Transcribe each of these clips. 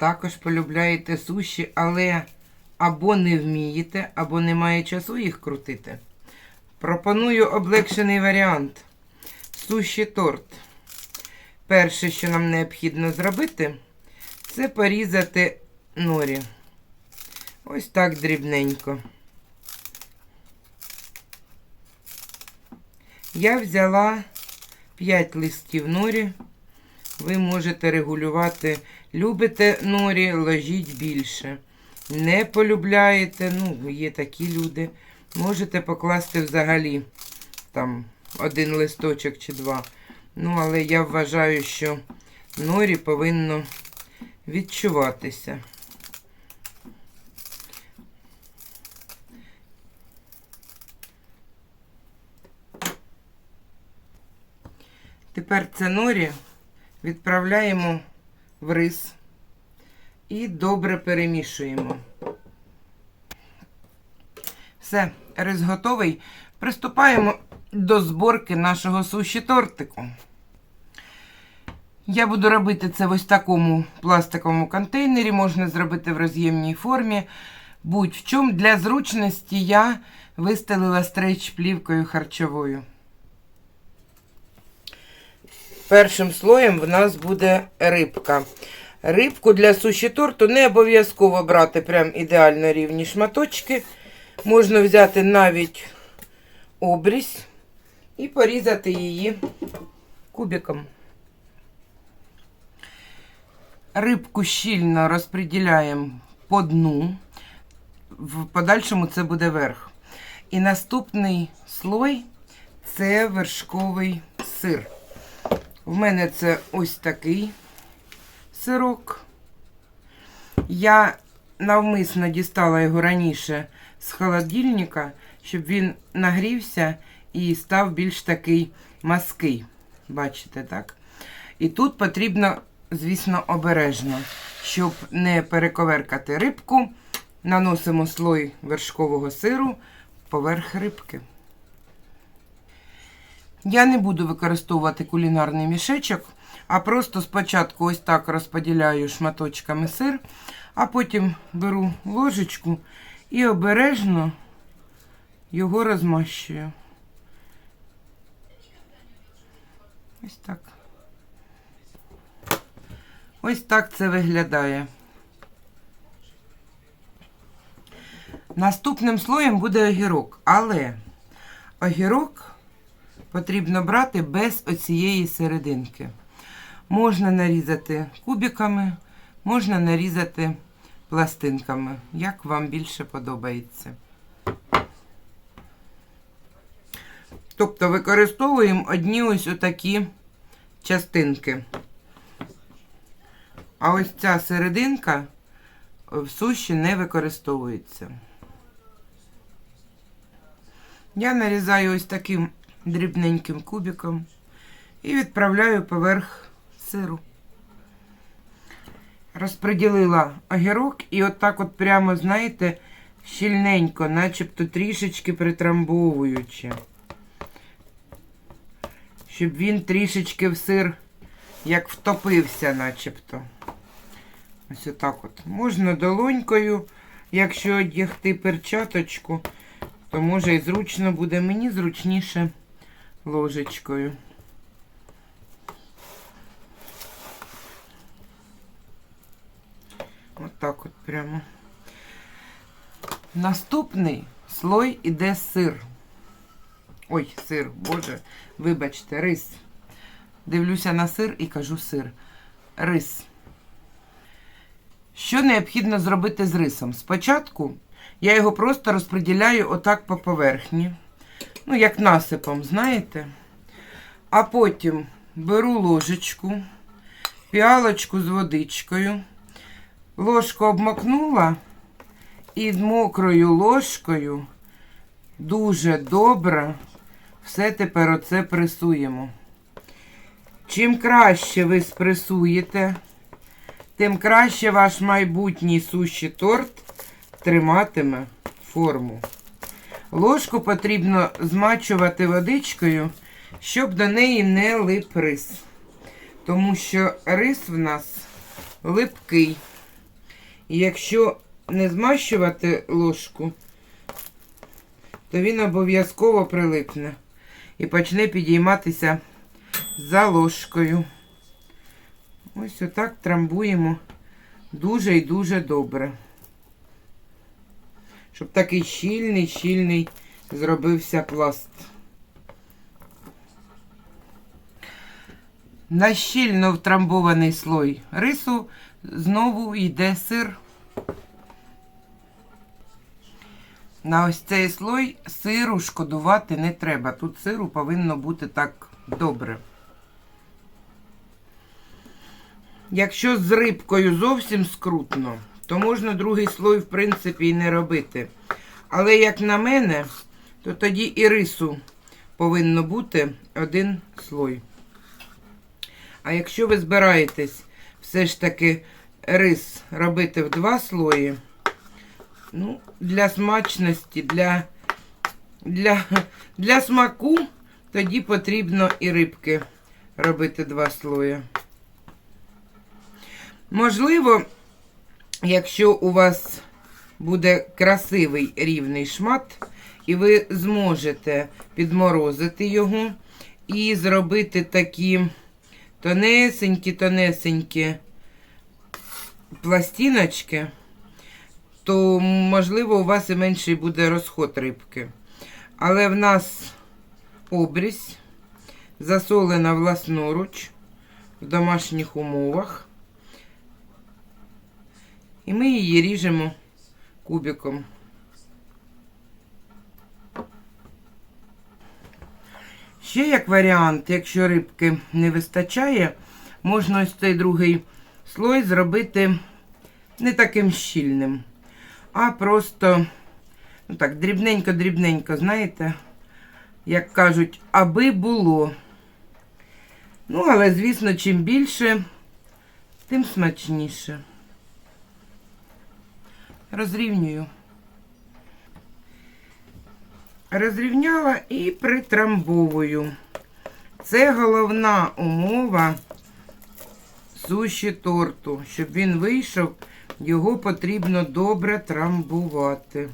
також полюбляєте суші, але або не вмієте, або немає часу їх крутити. Пропоную облегшений варіант. Суші торт. Перше, що нам необхідно зробити, це порізати норі. Ось так дрібненько. Я взяла 5 листів норі. Ви можете регулювати. Любите норі, ложіть більше. Не полюбляєте, ну, є такі люди. Можете покласти взагалі там один листочок чи два. Ну, але я вважаю, що норі повинно відчуватися. Тепер це норі відправляємо в рис і добре перемішуємо. Все, рис готовий. Приступаємо до зборки нашого суші тортику. Я буду робити це в ось такому пластиковому контейнері, можна зробити в роз'ємній формі. Будь-в чому для зручності я вистелила стрейч плівкою харчовою. Першим слоєм в нас буде рибка. Рибку для суші торту не обов'язково брати прям ідеально рівні шматочки. Можна взяти навіть обрізь і порізати її кубиком. Рибку щільно розподіляємо по дну. В подальшому це буде верх. І наступний слой це вершковий сир. В мене це ось такий сирок. Я навмисно дістала його раніше з холодильника, щоб він нагрівся і став більш такий маский. Бачите, так? І тут потрібно, звісно, обережно, щоб не перековеркати рибку. Наносимо слой вершкового сиру поверх рибки. Я не буду використовувати кулінарний мішечок, а просто спочатку ось так розподіляю шматочками сир, а потім беру ложечку і обережно його розмащую. Ось так. Ось так це виглядає. Наступним слоєм буде огірок, але огірок потрібно брати без оцієї серединки. Можна нарізати кубиками, можна нарізати пластинками, як вам більше подобається. Тобто використовуємо одні ось отакі частинки. А ось ця серединка в суші не використовується. Я нарізаю ось таким дрібненьким кубиком і відправляю поверх сиру. Розподілила огірок і отак от прямо, знаєте, щільненько, начебто трішечки притрамбовуючи. Щоб він трішечки в сир як втопився, начебто. Ось отак от. Можна долонькою, якщо одягти перчаточку, то може і зручно буде. Мені зручніше ложечкою. От так от прямо. Наступний слой іде сир. Ой, сир, боже, вибачте, рис. Дивлюся на сир і кажу сир. Рис. Що необхідно зробити з рисом? Спочатку я його просто розподіляю отак по поверхні. Ну, як насипом, знаєте. А потім беру ложечку, піалочку з водичкою, ложку обмакнула і мокрою ложкою дуже добре все тепер оце пресуємо. Чим краще ви спресуєте, тим краще ваш майбутній суші торт триматиме форму. Ложку потрібно змачувати водичкою, щоб до неї не лип рис. Тому що рис в нас липкий. І якщо не змащувати ложку, то він обов'язково прилипне і почне підійматися за ложкою. Ось отак трамбуємо дуже і дуже добре. Щоб такий щільний, щільний зробився пласт. На щільно втрамбований слой рису знову йде сир. На ось цей слой сиру шкодувати не треба. Тут сиру повинно бути так добре. Якщо з рибкою зовсім скрутно, то можна другий слой, в принципі, і не робити. Але, як на мене, то тоді і рису повинно бути один слой. А якщо ви збираєтесь все ж таки рис робити в два слої, ну, для смачності, для, для, для смаку, тоді потрібно і рибки робити два слої. Можливо, якщо у вас буде красивий рівний шмат, і ви зможете підморозити його і зробити такі тонесенькі-тонесенькі пластиночки, то, можливо, у вас і менший буде розход рибки. Але в нас обрізь засолена власноруч в домашніх умовах. І ми її ріжемо кубиком. Ще як варіант, якщо рибки не вистачає, можна ось цей другий слой зробити не таким щільним, а просто ну так, дрібненько-дрібненько, знаєте, як кажуть, аби було. Ну, але, звісно, чим більше, тим смачніше. Розрівнюю. Розрівняла і притрамбовую. Це головна умова суші торту. Щоб він вийшов, його потрібно добре трамбувати.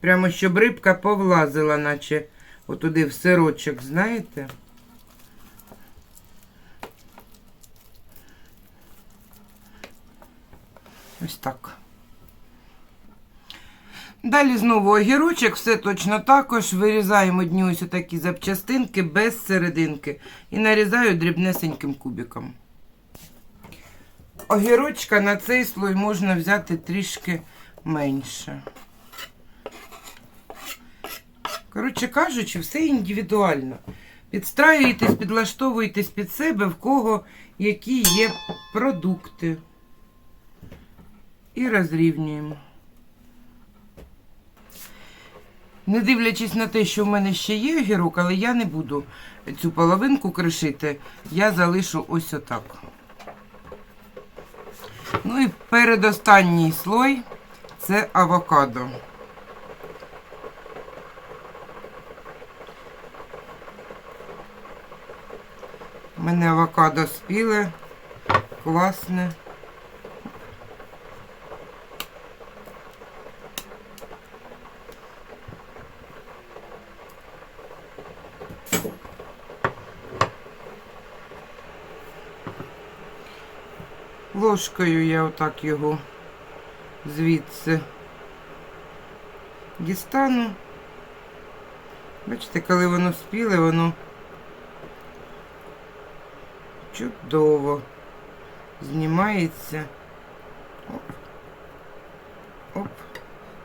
Прямо щоб рибка повлазила, наче отуди в сирочок, знаєте? Ось так. Далі знову огірочок, все точно також. Вирізаємо одні ось такі запчастинки без серединки. І нарізаю дрібнесеньким кубиком. Огірочка на цей слой можна взяти трішки менше. Коротше кажучи, все індивідуально. Підстраюєтесь, підлаштовуєтесь під себе, в кого які є продукти. І розрівнюємо. Не дивлячись на те, що в мене ще є огірок, але я не буду цю половинку кришити, я залишу ось отак. Ну і передостанній слой це авокадо. Мене авокадо спіле, класне. Ложкою я отак його звідси дістану. Бачите, коли воно спіле, воно чудово знімається. Оп.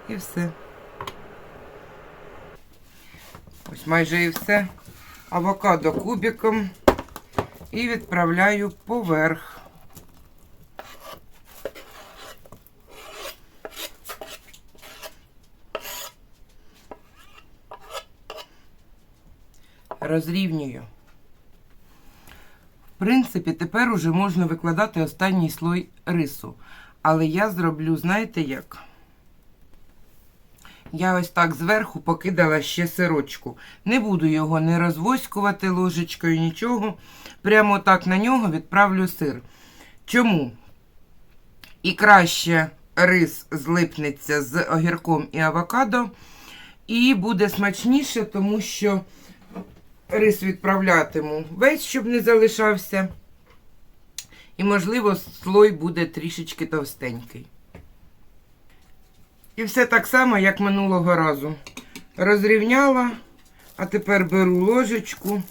І все. Ось майже і все. Авокадо кубиком і відправляю поверх. Розрівнюю. В принципі, тепер уже можна викладати останній слой рису. Але я зроблю, знаєте як? я ось так зверху покидала ще сирочку. Не буду його не розвоськувати ложечкою, нічого. Прямо так на нього відправлю сир. Чому? І краще рис злипнеться з огірком і авокадо. І буде смачніше, тому що рис відправлятиму весь, щоб не залишався. І, можливо, слой буде трішечки товстенький. І все так само, як минулого разу. Розрівняла, а тепер беру ложечку,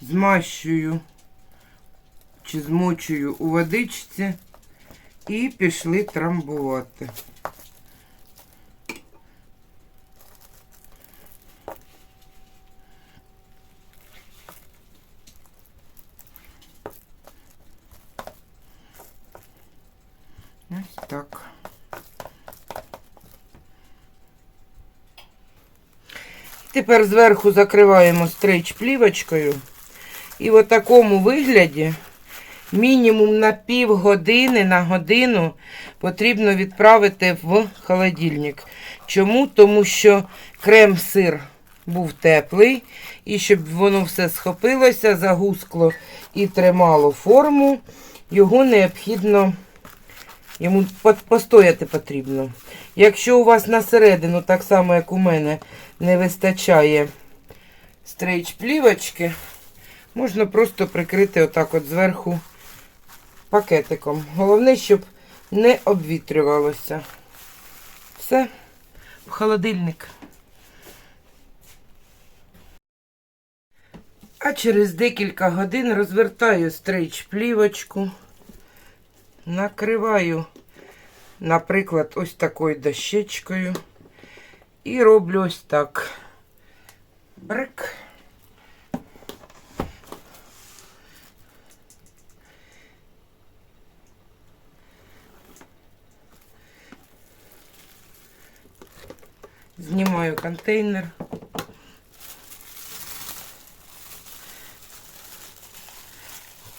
змащую чи змочую у водичці і пішли трамбувати. Ось так. Тепер зверху закриваємо стрейч плівочкою. І в такому вигляді мінімум на пів години на годину потрібно відправити в холодильник. Чому? Тому що крем-сир був теплий, і щоб воно все схопилося, загускло і тримало форму, його необхідно. Йому постояти потрібно. Якщо у вас на середину, так само як у мене, не вистачає стрейч плівочки, можна просто прикрити отак от зверху пакетиком. Головне, щоб не обвітрювалося. Все, в холодильник. А через декілька годин розвертаю стрейч плівочку. Накриваю, наприклад, ось такою дощечкою. І роблю ось так. Брик. Знімаю контейнер.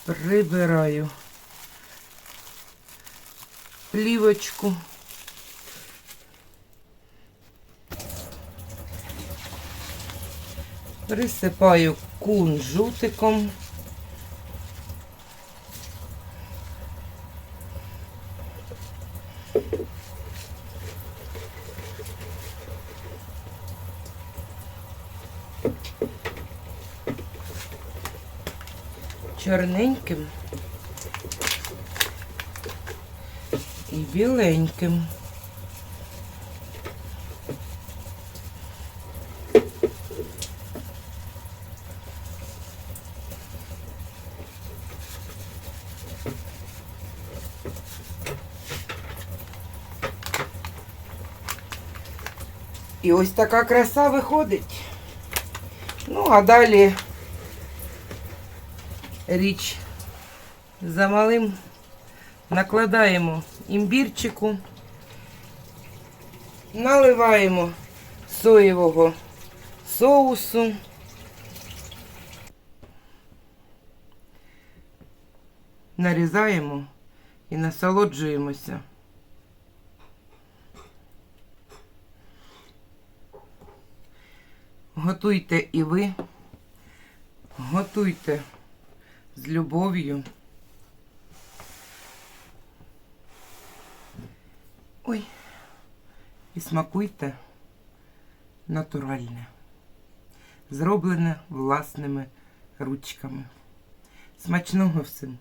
Прибираю плівочку. Присипаю кунжутиком. Чорненьким і біленьким. І ось така краса виходить. Ну, а далі річ за малим накладаємо імбірчику, наливаємо соєвого соусу. Нарізаємо і насолоджуємося. Готуйте і ви, готуйте з любов'ю. Ой, і смакуйте натуральне, зроблене власними ручками. Смачного всім!